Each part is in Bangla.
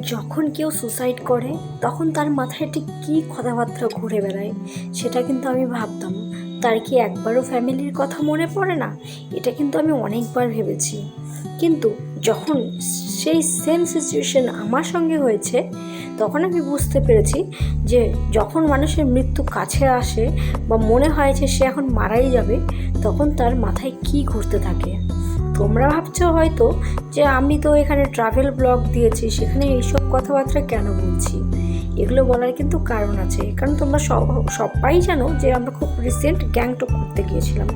যখন কেউ সুসাইড করে, তখন তার মাথায় ঠিক কী কথাবার্তা ঘুরে বেড়ায়, সেটা কিন্তু আমি ভাবতাম। তার কি একবারও ফ্যামিলির কথা মনে পড়ে না? এটা কিন্তু আমি অনেকবার ভেবেছি। কিন্তু যখন সেই সেম সিচুয়েশন আমার সঙ্গে হয়েছে, তখন আমি বুঝতে পেরেছি যে যখন মানুষের মৃত্যু কাছে আসে বা মনে হয় যে সে এখন মারাই যাবে, তখন তার মাথায় কী ঘুরতে থাকে। তোমরা ভাবছ হয়তো যে আমি তো এখানে ট্রাভেল ব্লগ দিয়েছি, সেখানে এইসব কথাবার্তা কেন বলছি? এগুলো বলার কিন্তু কারণ আছে। কারণ তোমরা সব, সবাই জানো যে আমরা খুব রিসেন্ট গ্যাংটক করতে গিয়েছিলাম।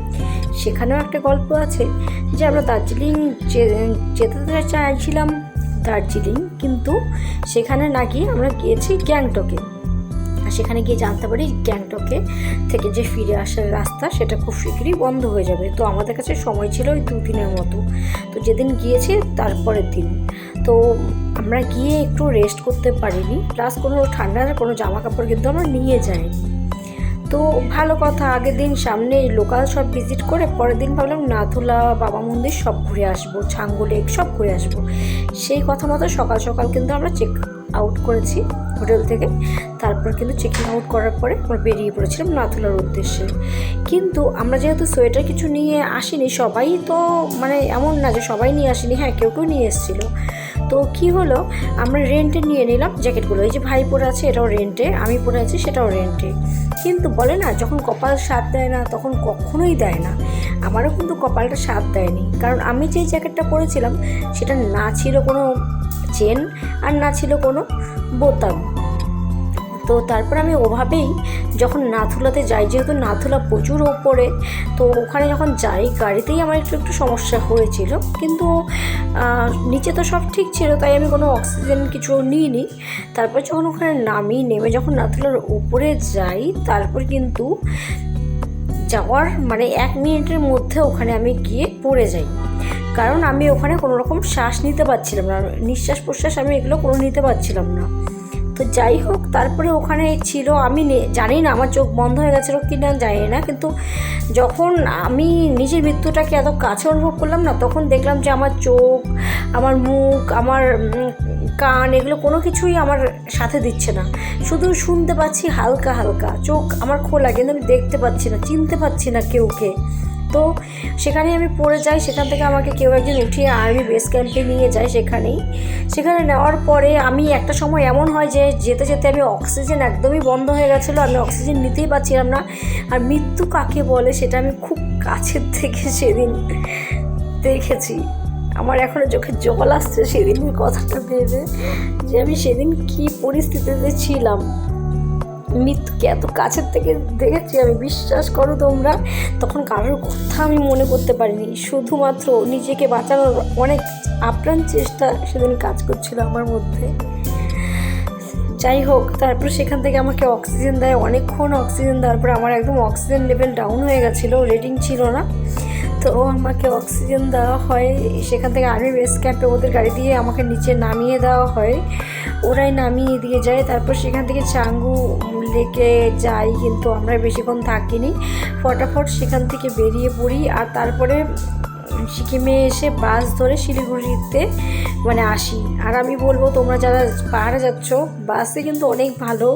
সেখানেও একটা গল্প আছে যে আমরা দার্জিলিং যেতে চাইছিলাম দার্জিলিং, কিন্তু সেখানে না গিয়ে আমরা গিয়েছি গ্যাংটকে। সেখানে গিয়ে জানতে পারি গ্যাংটকে থেকে যে ফিরে আসার রাস্তা সেটা খুব শীঘ্রই বন্ধ হয়ে যাবে। তো আমাদের কাছে সময় ছিল ওই দুদিনের মতো। তো যেদিন গিয়েছি তারপরের দিন। তো আমরা গিয়ে একটু রেস্ট করতে পারিনি। প্লাস কোনো ঠান্ডার কোনো জামা কাপড় কিন্তু আমরা নিয়ে যাইনি। তো ভালো কথা, আগের দিন সামনে লোকাল সব ভিজিট করে পরের দিন ভাবলাম নাথুলা, বাবা মন্দির সব ঘুরে আসব ছাঙ্গু লেক সব ঘুরে আসব। সেই কথা মতো সকাল সকাল কিন্তু আমরা চেক আউট করেছি হোটেল থেকে। তারপর কিন্তু চেকিং আউট করার পরে আমরা বেরিয়ে পড়েছিলাম নাথুলার উদ্দেশ্যে। কিন্তু আমরা যেহেতু সোয়েটার কিছু নিয়ে আসিনি, সবাই তো মানে এমন না যে সবাই নিয়ে আসিনি হ্যাঁ কেউ কেউ নিয়ে এসেছিল। তো কি হলো? আমরা রেন্টে নিয়ে নিলাম জ্যাকেটগুলো এই যে ভাই পরে আছে, এটাও রেন্টে আমি পরে আছি, সেটাও রেন্টে কিন্তু বলে না, যখন কপাল সাথ দেয় না, তখন কখনোই দেয় না। আমারও কিন্তু কপালটা সাথ দেয়নি। কারণ আমি যে জ্যাকেটটা পরেছিলাম, সেটা না ছিল কোনো চেন আর না ছিল কোনো বোতাম। তো তারপর আমি ওভাবেই যখন নাথুলাতে যাই, যেহেতু নাথুলা প্রচুর ওপরে, তো ওখানে যখন যাই, গাড়িতেই আমার একটু একটু সমস্যা হয়েছিল। কিন্তু নিচে তো সব ঠিক ছিল, তাই আমি কোনো অক্সিজেন কিছু নিইনি। তারপর যখন ওখানে নামি, নেমে যখন নাথুলার উপরে যাই, তারপর কিন্তু যাওয়ার মানে এক মিনিটের মধ্যে ওখানে আমি গিয়ে পড়ে যাই। কারণ আমি ওখানে কোনো রকম শ্বাস নিতে পারছিলাম না নিঃশ্বাস প্রশ্বাস আমি এগুলো কোনো নিতে পারছিলাম না। তো যাই হোক, তারপরে ওখানে ছিল, আমি জানি না, আমার চোখ বন্ধ হয়ে গেছিল কি না, জানি না, কিন্তু যখন আমি নিজের মৃত্যুটাকে এত কাছে অনুভব করলাম না, তখন দেখলাম যে আমার চোখ, আমার মুখ, আমার কান, এগুলো কোনো কিছুই আমার সাথে দিচ্ছে না। শুধু শুনতে পাচ্ছি হালকা হালকা, চোখ আমার খোলা, কিন্তু আমি দেখতে পাচ্ছি না, চিনতে পাচ্ছি না কেউকে। তো সেখানে আমি পড়ে যাই। সেখান থেকে আমাকে কেউ একজন উঠিয়ে আর্মি বেস ক্যাম্পে নিয়ে যায় সেখানেই। সেখানে নেওয়ার পরে আমি একটা সময় এমন হয় যে যেতে যেতে আমি অক্সিজেন একদমই বন্ধ হয়ে গেছিল, আমি অক্সিজেন নিতেই পারছিলাম না। আর মৃত্যু কাকে বলে সেটা আমি খুব কাছের থেকে সেদিন দেখেছি। আমার এখনও চোখে জল আসছে সেদিনের কথাটা ভেবে যে আমি সেদিন কি পরিস্থিতিতে ছিলাম। মৃত্যুকে এত কাছের থেকে দেখেছি, আমি বিশ্বাস করো তোমরা। তখন কারোর কথা আমি মনে করতে পারিনি। শুধুমাত্র নিজেকে বাঁচানোর অনেক আপ্রাণ চেষ্টা সেদিন কাজ করছিল আমার মধ্যে। যাই হোক, তারপর সেখান থেকে আমাকে অক্সিজেন দেয়। অনেকক্ষণ অক্সিজেন দেওয়ার পর আমার একদম অক্সিজেন লেভেল ডাউন হয়ে গেছিল। রেটিং ছিল না। তো আমাকে অক্সিজেন দেওয়া হয়। সেখান থেকে আর্মি বেস ক্যাম্পে ওদের গাড়ি দিয়ে আমাকে নিচে নামিয়ে দেওয়া হয়। ওরাই নামিয়ে দিয়ে যায়। তারপর সেখান থেকে চাঙ্গু লেকে যাই, কিন্তু আমরা বেশিক্ষণ থাকিনি। ফটাফট সেখান থেকে বেরিয়ে পড়ি আর তারপরে সিকিমে এসে বাস ধরে শিলিগুড়িতে মানে আসি। আর আমি বলব, তোমরা যারা পাহাড়ে যাচ্ছ, বাসে কিন্তু অনেক ভালো।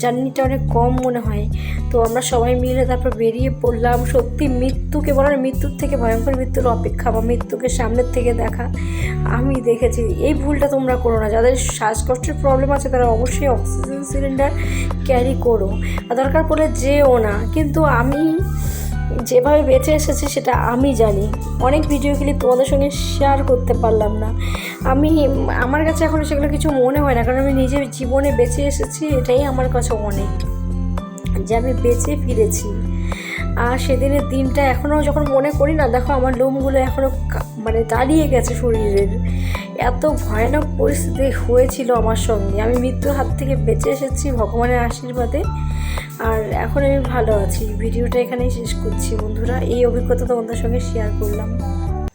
জার্নিটা অনেক কম মনে হয়। তো আমরা সবাই মিলে তারপর বেরিয়ে পড়লাম। সত্যি মৃত্যুকে বলার মৃত্যুর থেকে ভয়ঙ্কর মৃত্যুর অপেক্ষা বা মৃত্যুকে সামনের থেকে দেখা। আমি দেখেছি, এই ভুলটা তোমরা করো না। যাদের শ্বাসকষ্টের প্রবলেম আছে, তারা অবশ্যই অক্সিজেন সিলিন্ডার ক্যারি করো। দরকার পড়লে যেও না। কিন্তু আমি যেভাবে বেঁচে এসেছি সেটা আমি জানি। অনেক ভিডিও ক্লিপ তোমাদের সঙ্গে শেয়ার করতে পারলাম না। আমি, আমার কাছে এখন সেগুলো কিছু মনে হয় না, কারণ আমি নিজের জীবনে বেঁচে এসেছি, এটাই আমার কাছে অনেক। যে আমি বেঁচে ফিরেছি। আর সেদিনের দিনটা এখনও যখন মনে করি না, দেখো আমার লোমগুলো এখনও মানে দাঁড়িয়ে গেছে শরীরের। এত ভয়ানক পরিস্থিতি হয়েছিল আমার সঙ্গে। আমি মৃত্যুর হাত থেকে বেঁচে এসেছি ভগবানের আশীর্বাদে। আর এখন আমি ভালো আছি। ভিডিওটা এখানেই শেষ করছি বন্ধুরা। এই অভিজ্ঞতা তোমাদের সঙ্গে শেয়ার করলাম।